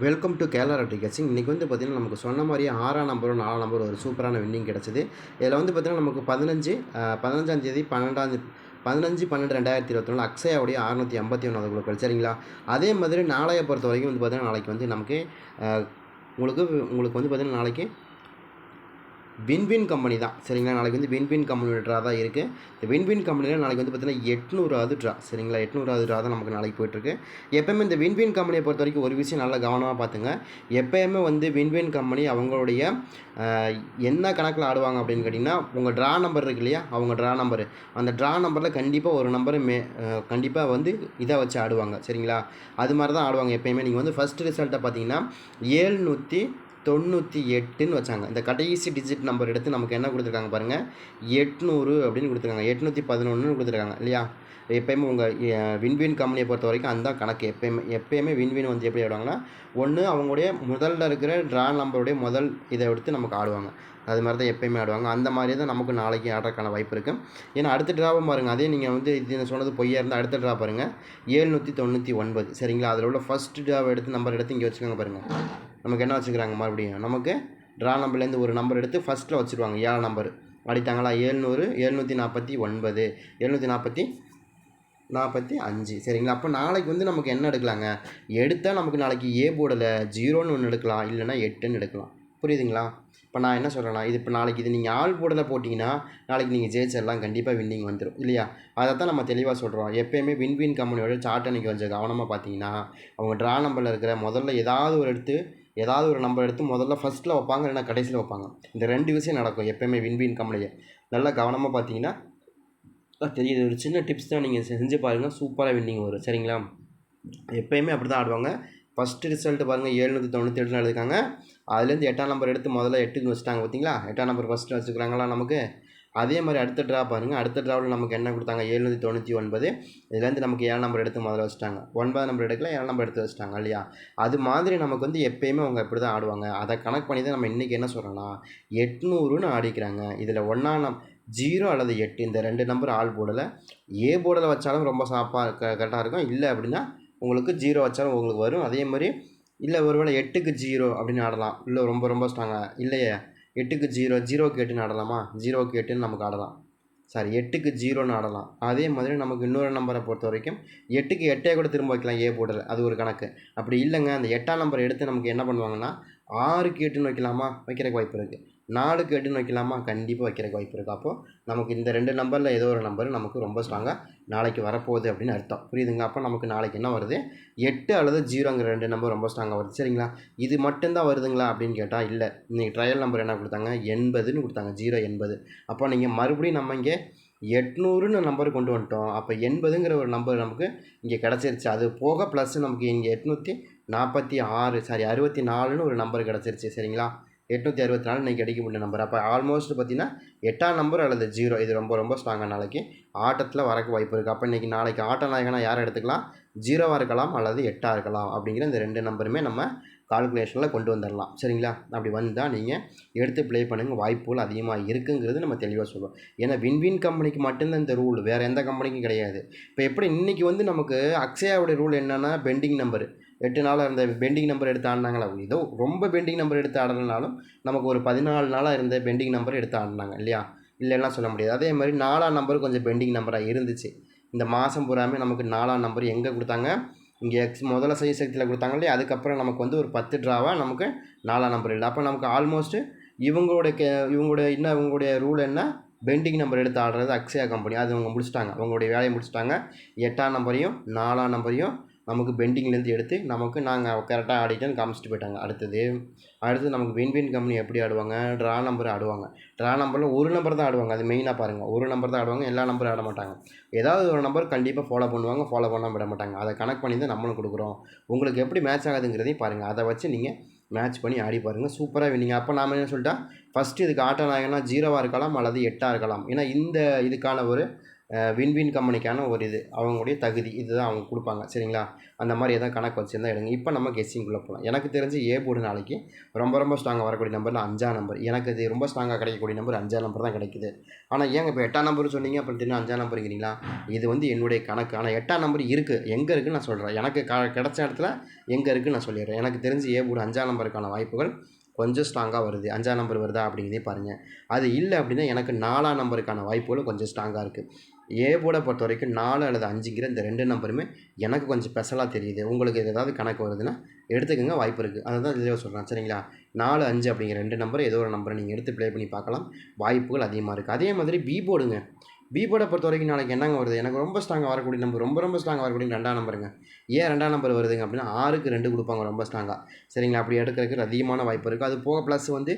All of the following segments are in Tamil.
வெல்கம் டு கேரளா டிக்கெட்ஸிங் இன்றைக்கி வந்து பார்த்திங்கன்னா நமக்கு சொன்ன மாதிரியே ஆறாம் நம்பரும் நாலாம் நம்பரும் ஒரு சூப்பரான வின்னிங் கிடச்சிது. இதில் வந்து பார்த்திங்கன்னா நமக்கு பதினஞ்சு பதினஞ்சாம் தேதி பன்னெண்டாம் பதினஞ்சு பன்னெண்டு ரெண்டாயிரத்தி இருபத்தி நாலு அக்ஷயாவுடைய அறுநூற்றி ஐம்பத்தி ஒன்றாவது குழுக்கள் சரிங்களா அதே மாதிரி நாளைய பொறுத்த வரைக்கும் வந்து பார்த்திங்கன்னா நாளைக்கு வந்து நமக்கு உங்களுக்கு உங்களுக்கு வந்து பார்த்திங்கன்னா நாளைக்கு வின்வின் கம்பெனி தான். சரிங்களா? நாளைக்கு வந்து வின்வின் கம்பெனியோட ட்ரா தான் இருக்குது இந்த வின்வின் கம்பெனியில் நாளைக்கு வந்து பார்த்தீங்கன்னா எட்நூறாவது ட்ரா சரிங்களா? எட்நூறாவது ட்ரா தான் நமக்கு நாளைக்கு போயிட்டுருக்கு. எப்போயுமே இந்த வின்வின் கம்பெனியை பொறுத்த வரைக்கும் ஒரு விஷயம் நல்லா கவனமாக பார்த்துங்க எப்போயுமே வந்து வின்வின் கம்பெனி அவங்களுடைய என்ன கணக்கில் ஆடுவாங்க அப்படின்னு கேட்டிங்கன்னா உங்கள் ட்ரா நம்பர் இருக்கு இல்லையா? அவங்க ட்ரா நம்பர் அந்த ட்ரா நம்பரில் கண்டிப்பாக ஒரு நம்பர் மே கண்டிப்பாக வந்து இதை வச்சு ஆடுவாங்க. சரிங்களா? அது மாதிரி தான் ஆடுவாங்க எப்போயுமே. நீங்கள் வந்து ஃபஸ்ட் ரிசல்ட்டை பார்த்தீங்கன்னா ஏழ்நூற்றி தொண்ணூற்றி எட்டுன்னு வச்சாங்க. இந்த கடைசி டிஜிட் நம்பர் எடுத்து நமக்கு என்ன கொடுத்துருக்காங்க பாருங்கள் எட்நூறு அப்படின்னு கொடுத்துருக்காங்க. எட்நூற்றி பதினொன்றுன்னு கொடுத்துருக்காங்க. இல்லையா? எப்பயுமே உங்கள் வின்வின் கம்பெனியை பொறுத்த வரைக்கும் அந்த கணக்கு. எப்பயுமே எப்பயுமே வின்வின் வந்து எப்படி ஆடுவாங்கன்னா ஒன்று அவங்களுடைய முதல்ல இருக்கிற ட்ரா நம்பருடைய முதல் இதை எடுத்து நமக்கு ஆடுவாங்க. அது மாதிரி தான் எப்பயுமே ஆடுவாங்க. அந்த மாதிரி தான் நமக்கு நாளைக்கு ஆடுறதுக்கான வாய்ப்பு இருக்குது ஏன்னா அடுத்த ட்ராவும் பாருங்கள் அதே நீங்கள் வந்து இது நான் சொன்னது பொய்யா இருந்தால் அடுத்த ட்ரா பாருங்கள் ஏழ்நூற்றி தொண்ணூற்றி ஒன்பது. சரிங்களா? அதில் உள்ள ஃபஸ்ட் ட்ராவை எடுத்து நம்பர் எடுத்து இங்கே வச்சுக்கோங்க பாருங்கள் நமக்கு என்ன வச்சுக்கிறாங்க மறுபடியும்? நமக்கு ட்ரா நம்பர்லேருந்து ஒரு நம்பர் எடுத்து ஃபஸ்ட்டில் வச்சுருவாங்க. ஏழு நம்பர் அடித்தாங்களா? ஏழ்நூறு எழுநூற்றி நாற்பத்தி ஒன்பது எழுநூற்றி நாற்பத்தி நாற்பத்தி அஞ்சு. சரிங்களா? அப்போ நாளைக்கு வந்து நமக்கு என்ன எடுக்கலாங்க? எடுத்தால் நமக்கு நாளைக்கு ஏ போர்டில் ஜீரோன்னு ஒன்று எடுக்கலாம். இல்லைன்னா எட்டுன்னு எடுக்கலாம். புரியுதுங்களா? இப்போ நான் என்ன சொல்கிறேன்னா இது இப்போ நாளைக்கு இது நீங்கள் ஆள் போர்டில் போட்டிங்கன்னா நாளைக்கு நீங்கள் ஜெயிச்சிடலாம் கண்டிப்பாக வின்னிங் வந்துடும் இல்லையா? அதை தான் நம்ம தெளிவாக சொல்கிறோம் எப்போயுமே வின் கம்பெனியோட சார்ட் அன்றைக்கி கொஞ்சம் கவனமாக பார்த்தீங்கன்னா அவங்க ட்ரா நம்பரில் இருக்கிற முதல்ல ஏதாவது ஒரு எடுத்து ஏதாவது ஒரு நம்பர் எடுத்து முதல்ல ஃபஸ்ட்டில் வைப்பாங்க இல்லைனா கடைசியில் வைப்பாங்க. இந்த ரெண்டு விஷயம் நடக்கும் எப்போயுமே வின்வின் கம்பெனியை நல்லா கவனமாக பார்த்தீங்கன்னா தெரியுது. ஒரு சின்ன டிப்ஸ் தான் நீங்கள் செஞ்சு பாருங்கள் சூப்பராக வின்னிங் வரும். சரிங்களா? எப்போயுமே அப்படி தான் ஆடுவாங்க. ஃபஸ்ட்டு ரிசல்ட் பாருங்கள் ஏழ்நூற்றி தொண்ணூற்றி எட்டுன்னு எடுத்துக்காங்க அதுலேருந்து எட்டாம் நம்பர் எடுத்து முதல்ல எட்டுன்னு வச்சுட்டாங்க பார்த்தீங்களா எட்டாம் நம்பர் ஃபஸ்ட்டு வச்சுக்கிறாங்களா நமக்கு? அதே மாதிரி அடுத்த ட்ரா பாருங்கள் அடுத்த ட்ராவில் நமக்கு என்ன கொடுத்தாங்க? எழுநூற்றி தொண்ணூற்றி ஒன்பது. இதுலேருந்து நமக்கு ஏழு நம்பர் எடுத்து முதல்ல வச்சுட்டாங்க. ஒன்பது நம்பர் எடுக்கல ஏழு நம்பர் எடுத்து வச்சுட்டாங்க இல்லையா? அது மாதிரி நமக்கு வந்து எப்பயுமே அவங்க இப்படி தான் ஆடுவாங்க. அதை கணக்கு பண்ணி தான் நம்ம இன்றைக்கி என்ன சொல்கிறோன்னா எட்நூறுன்னு ஆடிக்கிறாங்க. இதில் ஒன்றா நம் ஜீரோ அல்லது எட்டு இந்த ரெண்டு நம்பர் ஆள் போர்டில் ஏ போர்டில் வச்சாலும் ரொம்ப சாப்பாக க கரெக்டாக இருக்கும். இல்லை அப்படின்னா உங்களுக்கு ஜீரோ வச்சாலும் உங்களுக்கு வரும். அதே மாதிரி இல்லை ஒருவேளை எட்டுக்கு ஜீரோ அப்படின்னு ஆடலாம். இல்லை ரொம்ப ரொம்ப ஸ்ட்ராங்காக இல்லையே? எட்டுக்கு ஜீரோ ஜீரோக்கு எட்டுன்னு ஆடலாமா? ஜீரோக்கு எட்டுன்னு நமக்கு ஆடலாம். சாரி எட்டுக்கு ஜீரோன்னு ஆடலாம். அதே மாதிரி நமக்கு இன்னொரு நம்பரை பொறுத்த வரைக்கும் எட்டுக்கு எட்டே கூட திரும்ப வைக்கலாம் ஏ போர்டில் அது ஒரு கணக்கு. அப்படி இல்லைங்க அந்த எட்டாம் நம்பர் எடுத்து நமக்கு என்ன பண்ணுவாங்கன்னா ஆறுக்கு எட்டுன்னு வைக்கலாமா? வைக்கிறதுக்கு வாய்ப்பு இருக்குது நாலுக்கு எட்டுன்னு வைக்கலாமா? கண்டிப்பாக வைக்கிறக்கு வாய்ப்பு இருக்குது அப்போது நமக்கு இந்த ரெண்டு நம்பரில் ஏதோ ஒரு நம்பர் நமக்கு ரொம்ப ஸ்ட்ராங்காக நாளைக்கு வரப்போகுது அப்படின்னு அர்த்தம். புரியுதுங்களா? அப்போ நமக்கு நாளைக்கு என்ன வருது? எட்டு அல்லது ஜீரோங்கிற ரெண்டு நம்பர் ரொம்ப ஸ்ட்ராங்காக வருது. சரிங்களா? இது மட்டும்தான் வருதுங்களா அப்படின்னு கேட்டால் இல்லை. இன்றைக்கி ட்ரையல் நம்பர் என்ன கொடுத்தாங்க? எண்பதுன்னு கொடுத்தாங்க. ஜீரோ எண்பது. அப்போ நீங்கள் மறுபடியும் நம்ம இங்கே எட்நூறுன்னு நம்பர் கொண்டு வந்துட்டோம். அப்போ எண்பதுங்கிற ஒரு நம்பர் நமக்கு இங்கே கிடச்சிருச்சு. அது போக ப்ளஸ் நமக்கு இங்கே எட்நூற்றி நாற்பத்தி ஆறு சாரி அறுபத்தி நாலுன்னு ஒரு நம்பர் கிடச்சிருச்சு. சரிங்களா? எட்நூற்றி அறுபத்தி நாலு இன்றைக்கி அடிக்க முடிய நம்பர் அப்போ ஆல்மோஸ்ட் பார்த்தீங்கன்னா எட்டாம் நம்பர் அல்லது ஜீரோ இது ரொம்ப ரொம்ப ஸ்ட்ராங்காக நாளைக்கு ஆட்டத்தில் வரக்கு வாய்ப்பு இருக்குது அப்போ இன்றைக்கி நாளைக்கு ஆட்ட நாயகனாக யார் எடுத்துக்கலாம்? ஜீரோவாக இருக்கலாம் அல்லது எட்டாக இருக்கலாம் அப்படிங்கிற இந்த ரெண்டு நம்பருமே நம்ம கால்குலேஷனில் கொண்டு வந்துடலாம் சரிங்களா? அப்படி வந்தால் நீங்கள் எடுத்து ப்ளே பண்ணுங்கள் வாய்ப்புகள் அதிகமாக இருக்குங்கிறது நம்ம தெளிவாக சொல்லுவோம் ஏன்னா வின்வின் கம்பெனிக்கு மட்டும்தான் இந்த ரூல் வேறு எந்த கம்பெனிக்கும் கிடையாது. இப்போ எப்படி இன்றைக்கி வந்து நமக்கு அக்ஷயாவுடைய ரூல் என்னென்னா பெண்டிங் நம்பர் எட்டு நாளாக இருந்த பெண்டிங் நம்பர் எடுத்து ஆடினாங்களா? ஏதோ ரொம்ப பெண்டிங் நம்பர் எடுத்து ஆடலைனாலும் நமக்கு ஒரு பதினாலு நாளாக இருந்த பெண்டிங் நம்பர் எடுத்து ஆடினாங்க இல்லையா? இல்லைன்னா சொல்ல முடியாது. அதே மாதிரி நாலாம் நம்பர் கொஞ்சம் பெண்டிங் நம்பராக இருந்துச்சு. இந்த மாதம் பூராமே நமக்கு நாலாம் நம்பர் எங்கே கொடுத்தாங்க? இங்கே எக்ஸ் முதல்ல செய்ய சக்தியில் கொடுத்தாங்க இல்லையா? அதுக்கப்புறம் நமக்கு வந்து ஒரு பத்து ட்ராவாக நமக்கு நாலாம் நம்பர் இல்லை. அப்போ நமக்கு ஆல்மோஸ்ட்டு இவங்களுடைய கே இவங்களுடைய இன்னும் இவங்களுடைய ரூல் என்ன? பெண்டிங் நம்பர் எடுத்து ஆடுறது அக்ஷயா கம்பெனி அது அவங்க முடிச்சிட்டாங்க. அவங்களுடைய வேலையை முடிச்சிட்டாங்க. எட்டாம் நம்பரையும் நாலாம் நம்பரையும் நமக்கு பெண்டிங்லேருந்து எடுத்து நமக்கு நாங்கள் கரெக்டாக ஆடிட்டோன்னு காமிச்சிட்டு போயிட்டாங்க. அடுத்தது அடுத்து நமக்கு வின் வின் கம்பெனி எப்படி ஆடுவாங்க? ட்ரா நம்பர் ஆடுவாங்க. ட்ரா நம்பரில் ஒரு நம்பர் தான் ஆடுவாங்க. அது மெயினாக பாருங்கள் ஒரு நம்பர் தான் ஆடுவாங்க. எல்லா நம்பரும் ஆட மாட்டாங்க. ஏதாவது ஒரு நம்பர் கண்டிப்பாக ஃபாலோ பண்ணுவாங்க. ஃபாலோ பண்ணாமல் விட மாட்டாங்க. அதை கனெக்ட் பண்ணி தான் நம்மளும் கொடுக்குறோம். உங்களுக்கு எப்படி மேட்ச் ஆகுதுங்கிறதையும் பாருங்கள் அதை வச்சு நீங்கள் மேட்ச் பண்ணி ஆடி பாருங்கள் சூப்பராக வின்னிங்க. அப்போ நாம் என்ன சொல்லிட்டா? ஃபஸ்ட்டு இதுக்கு ஆட்ட நாயகனா ஜீரோவாக இருக்கலாம் அல்லது எட்டாக இருக்கலாம். ஏன்னா இந்த இதுக்கான ஒரு வின் வின் கம்பெனிக்கான ஒரு இது. அவங்களுடைய தகுதி. இதுதான் அவங்க கொடுப்பாங்க. சரிங்களா? அந்த மாதிரி எதாவது கணக்கு வச்சுருந்தா எடுங்க. இப்போ நம்ம கெஸ்ஸிங்குள்ளே போகலாம் எனக்கு தெரிஞ்சு ஏ போர்டு நாளைக்கு ரொம்ப ரொம்ப ஸ்ட்ராங்காக வரக்கூடிய நம்பரில் அஞ்சாம் நம்பர் எனக்கு இது ரொம்ப ஸ்ட்ராங்காக கிடைக்கக்கூடிய நம்பர் அஞ்சாம் நம்பர் தான் கிடைக்குது. ஆனால் ஏங்க இப்போ எட்டாம் நம்பர் சொன்னீங்க அப்புறம் தெரியும் அஞ்சாம் நம்பருங்கிறீங்களா இது வந்து என்னுடைய கணக்கு. ஆனால் எட்டாம் நம்பர் இருக்குது எங்கே இருக்குன்னு நான் சொல்கிறேன் எனக்கு க கிடச்ச இடத்துல எங்கே இருக்குன்னு நான் சொல்லிடுறேன். எனக்கு தெரிஞ்சு ஏ போர்டு அஞ்சாம் நம்பருக்கான வாய்ப்புகள் கொஞ்சம் ஸ்ட்ராங்காக வருது. அஞ்சாம் நம்பர் வருதா அப்படிங்கிறதே பாருங்கள் அது இல்லை அப்படின்னா எனக்கு நாலாம் நம்பருக்கான வாய்ப்புகளும் கொஞ்சம் ஸ்ட்ராங்காக இருக்குது ஏ போர்டை பொறுத்த வரைக்கும் நாலு அல்லது அஞ்சுங்கிற இந்த ரெண்டு நம்பருமே எனக்கு கொஞ்சம் ஸ்பெஷலாக தெரியுது. உங்களுக்கு ஏதாவது கணக்கு வருதுன்னா எடுத்துக்கோங்க வாய்ப்பு இருக்குது அதை தான் இதில் சொல்கிறேன் சரிங்களா? நாலு அஞ்சு அப்படிங்கிற ரெண்டு நம்பர் ஏதோ ஒரு நம்பரை நீங்கள் எடுத்து ப்ளே பண்ணி பார்க்கலாம். வாய்ப்புகள் அதிகமாக இருக்குது அதே மாதிரி பி போர்டுங்க. பி போர்டை பொறுத்த வரைக்கும் நாளைக்கு என்னங்க வருது? எனக்கு ரொம்ப ஸ்ட்ராங்காக வரக்கூடிய நம்பர் ரொம்ப ரொம்ப ஸ்ட்ராங்காக வரக்கூடிய ரெண்டாம் நம்பருங்க. ஏன் ரெண்டாம் நம்பர் வருதுங்க அப்படின்னா ஆறுக்கு ரெண்டு கொடுப்பாங்க ரொம்ப ஸ்ட்ராங்காக சரிங்களா? அப்படி எடுக்கிறதுக்கு அதிகமான வாய்ப்பு இருக்குது அது போக ப்ளஸ் வந்து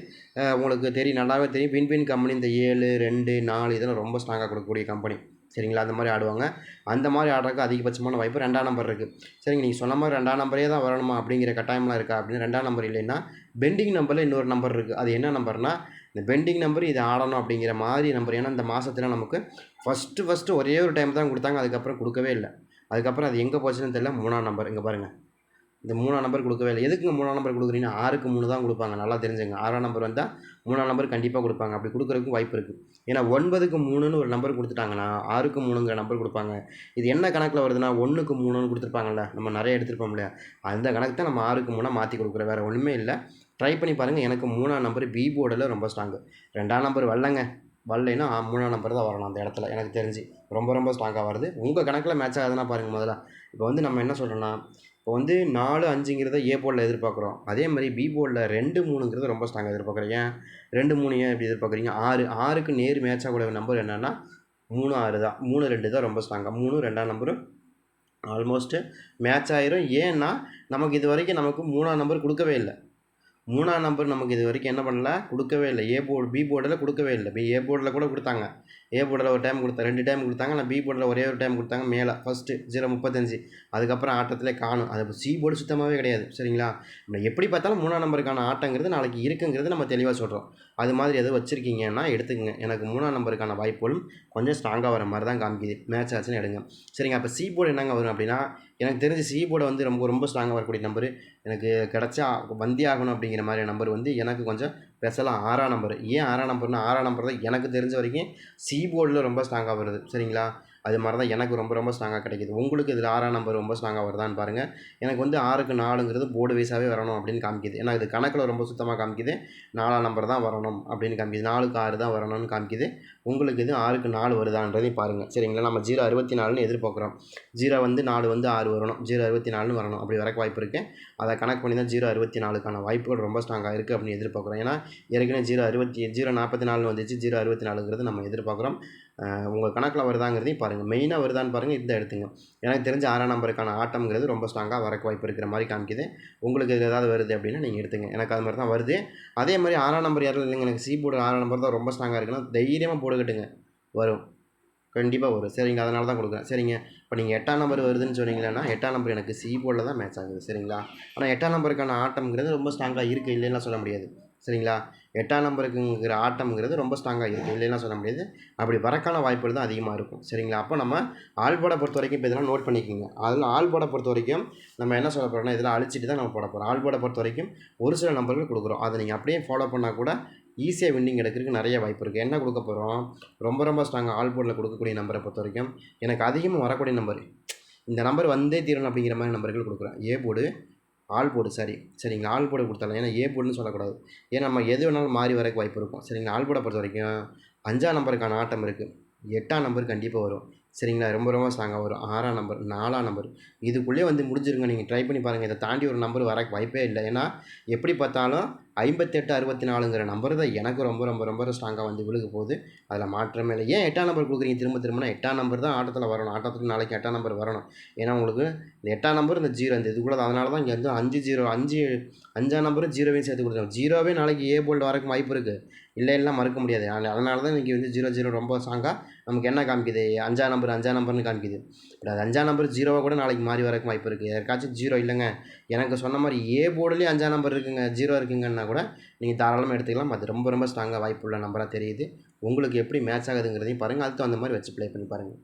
உங்களுக்கு தெரியும் நல்லாவே தெரியும். வின் வின் கம்பெனி இந்த ஏழு ரெண்டு நாலு இதெல்லாம் ரொம்ப ஸ்ட்ராங்காக கொடுக்கக்கூடிய கம்பெனி சரிங்களா? அந்த மாதிரி ஆடுவாங்க. அந்த மாதிரி ஆடுறதுக்கு அதிகபட்சமான வாய்ப்பு ரெண்டாம் நம்பர் இருக்குது சரிங்க நீங்கள் சொன்ன மாதிரி ரெண்டாம் நம்பரே தான் வரணுமா அப்படிங்கிற கட்டாயம்லாம் இருக்கா? அப்படின்னு ரெண்டாம் நம்பர் இல்லைன்னா பெண்டிங் நம்பரில் இன்னொரு நம்பர் இருக்குது அது என்ன நம்பர்னால் இந்த பெண்டிங் நம்பர் இது ஆடணும் அப்படிங்கிற மாதிரி நம்பர் ஏன்னா இந்த மாதத்துல நமக்கு ஃபஸ்ட்டு ஃபஸ்ட்டு ஒரே ஒரு டைம் தான் கொடுத்தாங்க. அதுக்கப்புறம் கொடுக்கவே இல்லை. அதுக்கப்புறம் அது எங்கே போச்சுன்னு தெரியல. மூணாம் நம்பர் இங்கே பாருங்கள் இந்த மூணாம் நம்பர் கொடுக்கவே இல்லை. எதுக்குங்க மூணாம் நம்பர் கொடுக்குறீங்கன்னா ஆறுக்கு மூணு தான் கொடுப்பாங்க. நல்லா தெரிஞ்சுங்க. ஆறாம் நம்பர் வந்தால் மூணாம் நம்பர் கண்டிப்பாக கொடுப்பாங்க. அப்படி கொடுக்குறதுக்கும் வாய்ப்பு இருக்குது ஏன்னா ஒன்பதுக்கு மூணுன்னு ஒரு நம்பர் கொடுத்துட்டாங்கன்னா ஆறுக்கு மூணுங்கிற நம்பர் கொடுப்பாங்க. இது என்ன கணக்கில் வருதுன்னா ஒன்றுக்கு மூணுன்னு கொடுத்துருப்பாங்கல்ல? நம்ம நிறைய எடுத்துருப்போம் இல்லையா? அந்த கணக்கு தான் நம்ம ஆறுக்கு மூணாக மாற்றி கொடுக்குற. வேறு ஒன்றுமே இல்லை. ட்ரை பண்ணி பாருங்கள் எனக்கு மூணாம் நம்பர் பி போர்டில் ரொம்ப ஸ்ட்ராங்கு ரெண்டாம் நம்பர் வரலங்க. வரலைன்னா மூணாம் நம்பர் தான் வரணும் அந்த இடத்துல. எனக்கு தெரிஞ்சு. ரொம்ப ரொம்ப ஸ்ட்ராங்காக வருது. உங்கள் கணக்கில் மேட்ச் ஆகுதுன்னா பாருங்கள் முதல்ல. இப்போ வந்து நம்ம என்ன சொல்கிறோன்னா இப்போ வந்து நாலு அஞ்சுங்கிறத ஏ போர்டில் எதிர்பார்க்குறோம். அதே மாதிரி பி போர்டில் ரெண்டு மூணுங்கிறத ரொம்ப ஸ்ட்ராங்காக எதிர்பார்க்குறேன் ஏன் ரெண்டு மூணு ஏன் இப்படி எதிர்பார்க்குறீங்க? ஆறு ஆறுக்கு நேர் மேட்ச் ஆகக்கூடிய நம்பர் என்னென்னா மூணு ஆறு தான். மூணு ரெண்டு தான் ரொம்ப ஸ்ட்ராங்காக மூணு ரெண்டாம் நம்பரும் ஆல்மோஸ்ட்டு மேட்ச் ஆயிரும். ஏன்னா நமக்கு இது வரைக்கும் நமக்கு மூணாம் நம்பர் கொடுக்கவே இல்லை. மூணாம் நம்பர் நமக்கு இது வரைக்கும் என்ன பண்ணல? கொடுக்கவே இல்லை. ஏ போர்டு பி போர்டில் கொடுக்கவே இல்லை. பி ஏ போர்டில் கூட கொடுத்தாங்க. ஏ போர்டில் ஒரு டைம் கொடுத்தா ரெண்டு டைம் கொடுத்தாங்க நான் பி போர்டில் ஒரே ஒரு டைம் கொடுத்தாங்க மேலே ஃபஸ்ட்டு ஜீரோ முப்பத்தஞ்சு. அதுக்கப்புறம் ஆட்டத்திலே காணும். அது சி போர்டு சுத்தமாகவே கிடையாது சரிங்களா? நம்ம எப்படி பார்த்தாலும் மூணாம் நம்பருக்கான ஆட்டங்கிறது நாளைக்கு இருக்குங்கிறது நம்ம தெளிவாக சொல்கிறோம் அது மாதிரி எதுவும் வச்சுருக்கீங்கன்னா எடுத்துக்கங்க. எனக்கு மூணாம் நம்பருக்கான வாய்ப்புகளும் கொஞ்சம் ஸ்ட்ராங்காக வர மாதிரி தான் காமிக்குது. மேட்ச் ஆச்சுன்னு எடுங்க. சரிங்க அப்போ சி போர்டு என்னங்க வரும் அப்படின்னா எனக்கு தெரிஞ்சு சி போர்டை வந்து ரொம்ப ரொம்ப ஸ்ட்ராங்காக வரக்கூடிய நம்பர் எனக்கு கிடச்சா வந்தே ஆகணும் அப்படிங்கிற மாதிரி நம்பர் வந்து எனக்கு கொஞ்சம் ஸ்பெஷலாக ஆறாம் நம்பர் ஏன் ஆறாம் நம்பர்னா ஆறாம் நம்பர் தான் எனக்கு தெரிஞ்ச வரைக்கும் சி போர்டில் ரொம்ப ஸ்ட்ராங்காக வருது. சரிங்களா? அது மாதிரி தான் எனக்கு ரொம்ப ரொம்ப ஸ்ட்ராங்காக கிடைக்குது. உங்களுக்கு இதில் ஆறாம் நம்பர் ரொம்ப ஸ்ட்ராங்காக வருதான்னு பாருங்கள் எனக்கு வந்து ஆறுக்கு நாலுங்கிறது போர்டு வைஸாகவே வரணும் அப்படின்னு காமிக்குது. ஏன்னா இது கணக்கில் ரொம்ப சுத்தமாக காமிக்குது. நாலாம் நம்பர் தான் வரணும் அப்படின்னு காமிக்குது. நாலுக்கு ஆறு தான் வரணும்னு காமிக்குது. உங்களுக்கு இது ஆறுக்கு நாலு வருதான்றதையும் பாருங்கள் சரிங்களா? நம்ம ஜீரோ அறுபத்தி நாலுன்னு எதிர்பார்க்குறோம். ஜீரோ வந்து நாலு வந்து ஆறு வரணும். ஜீரோ அறுபத்தி நாலுன்னு வரணும். அப்படி வரக்கு வாய்ப்பு இருக்குது அதை கணக்கு பண்ணி தான் ஜீரோ அறுபத்தி நாலுக்கான வாய்ப்புகள் ரொம்ப ஸ்ட்ராங்காக இருக்குது அப்படின்னு எதிர்பார்க்குறோம். ஏன்னா ஏற்கனவே ஜீரோ அறுபத்தி ஜீரோ நாற்பத்தி நாலு வந்துச்சு. ஜீரோ அறுபத்தி நாலுங்கிறது நம்ம எதிர்பார்க்குறோம். உங்கள் கணக்கில் வருதாங்கிறதையும் பாருங்கள் மெயினாக வருதான்னு பாருங்கள் இந்த எடுத்துங்க. எனக்கு தெரிஞ்ச ஆறாம் நம்பருக்கான ஆட்டம்ங்கிறது ரொம்ப ஸ்ட்ராங்காக வரக்கு வாய்ப்பு இருக்கிற மாதிரி காமிக்குது. உங்களுக்கு இது ஏதாவது வருது அப்படின்னா நீங்கள் எடுத்துங்க. எனக்கு அது மாதிரி தான் வருது. அதே மாதிரி ஆறாம் நம்பர் யாரும் இல்லைங்க. எனக்கு சி போர்டு ஆறாம் நம்பர் தான் ரொம்ப ஸ்ட்ராங்காக இருக்குன்னா தைரியமாக போட்டுக்கிட்டுங்க வரும். கண்டிப்பாக வரும். சரிங்க. அதனால தான் கொடுக்குறேன். சரிங்க. இப்போ நீங்கள் எட்டாம் நம்பர் வருதுன்னு சொன்னீங்கன்னா எட்டாம் நம்பர் எனக்கு சி போர்டில் தான் மேட்ச் ஆகுது. சரிங்களா? ஆனால் எட்டாம் நம்பருக்கான ஆட்டம்ங்கிறது ரொம்ப ஸ்ட்ராங்காக இருக்குது இல்லைன்னா சொல்ல முடியாது. சரிங்களா? எட்டாம் நம்பருக்குங்கிற ஆட்டம்ங்கிறது ரொம்ப ஸ்ட்ராங்காக இருக்குது இல்லைன்னா சொல்ல முடியாது. அப்படி வரக்கான வாய்ப்புகள் தான் அதிகமாக இருக்கும். சரிங்களா? அப்போ நம்ம ஆள்போட பொறுத்த வரைக்கும் இப்போ இதெல்லாம் நோட் பண்ணிக்கோங்க. அதில் ஆள்போட பொறுத்த வரைக்கும் நம்ம என்ன சொல்ல போகிறோம்னா இதெல்லாம் அழிச்சிட்டு தான் நம்ம போட போகிறோம் ஆள்போட பொறுத்த வரைக்கும் ஒரு சில நம்பர்கள் கொடுக்குறோம். அதை நீங்கள் அப்படியே ஃபாலோ பண்ணால் கூட ஈஸியாக வின்னிங் எடுக்கிறதுக்கு நிறைய வாய்ப்பு இருக்குது என்ன கொடுக்க போகிறோம் ரொம்ப ரொம்ப ஸ்ட்ராங்காக ஆல் போர்டில் கொடுக்கக்கூடிய நம்பரை பொறுத்த வரைக்கும் எனக்கு அதிகமாக வரக்கூடிய நம்பர் இந்த நம்பர் வந்தே தீரணும் அப்படிங்கிற மாதிரி நம்பர்கள் கொடுக்குறேன். ஏ போர்டு ஆள் போடு சரி. சரிங்களா ஆள் போட கொடுத்தாலும் ஏன்னா ஏ போடுன்னு சொல்லக்கூடாது. ஏன்னா நம்ம எது வேணாலும் மாறி வரக்கு வாய்ப்பு இருக்கும். சரிங்களா ஆள் போட பொறுத்த வரைக்கும் அஞ்சாம் நம்பருக்கான ஆட்டம் இருக்குது எட்டாம் நம்பர் கண்டிப்பாக வரும். சரிங்களா? ரொம்ப ரொம்ப ஸ்ட்ராங்காக வரும். ஆறாம் நம்பர் நாலாம் நம்பர். இதுக்குள்ளேயே வந்து முடிஞ்சிருங்க. நீங்கள் ட்ரை பண்ணி பாருங்கள் இதை தாண்டி ஒரு நம்பர் வரக்கு வாய்ப்பே இல்லை. ஏன்னா எப்படி பார்த்தாலும் ஐம்பத்தெட்டு அறுபத்தி நாலுங்கிற நம்பர் தான் எனக்கு ரொம்ப ரொம்ப ரொம்ப ஸ்ட்ராங்காக வந்து விழுக போகுது. அதில் மாற்றமே இல்லை. ஏன் எட்டாம் நம்பர் கொடுக்குறீங்க திரும்ப திரும்பினா எட்டாம் நம்பர் தான் ஆட்டத்தில் வரணும். ஆட்டத்துக்கு நாளைக்கு எட்டாம் நம்பர் வரணும். ஏன்னா உங்களுக்கு இந்த எட்டாம் நம்பர் இந்த ஜீரோ இந்த இது கூட அதனால தான் இங்கே வந்து அஞ்சு ஜீரோ அஞ்சு அஞ்சாம் நம்பரும் ஜீரோவையும் சேர்த்து கொடுத்துருவோம் ஜீரோவே நாளைக்கு ஏ போல்டு வரக்கு வாய்ப்பு இருக்குது இல்லை எல்லாம் மறக்க முடியாது. அதனால தான் இன்றைக்கி வந்து ஜீரோ ஜீரோ ரொம்ப ஸ்ட்ராங்காக நமக்கு என்ன காமிக்குது? அஞ்சாம் நம்பர் அஞ்சாம் நம்பர்னு காமிக்குது. பட் அது அஞ்சாம் நம்பர் ஜீரோவாக கூட நாளைக்கு மாறி வரக்கு வாய்ப்பு இருக்குது யாருக்காச்சும் ஜீரோ இல்லைங்க. எனக்கு சொன்ன மாதிரி ஏ போர்டுலேயும் அஞ்சாம் நம்பர் இருக்குங்க. ஜீரோ இருக்குங்கன்னா கூட நீங்கள் தாராளமாக எடுத்துக்கலாம். அது ரொம்ப ரொம்ப ஸ்ட்ராங்காக வாய்ப்புள்ள நம்பராக தெரியுது. உங்களுக்கு எப்படி மேட்ச் ஆகுதுங்கிறதையும் பாருங்கள் அதுக்கு அந்த மாதிரி வச்சு ப்ளே பண்ணி பாருங்கள்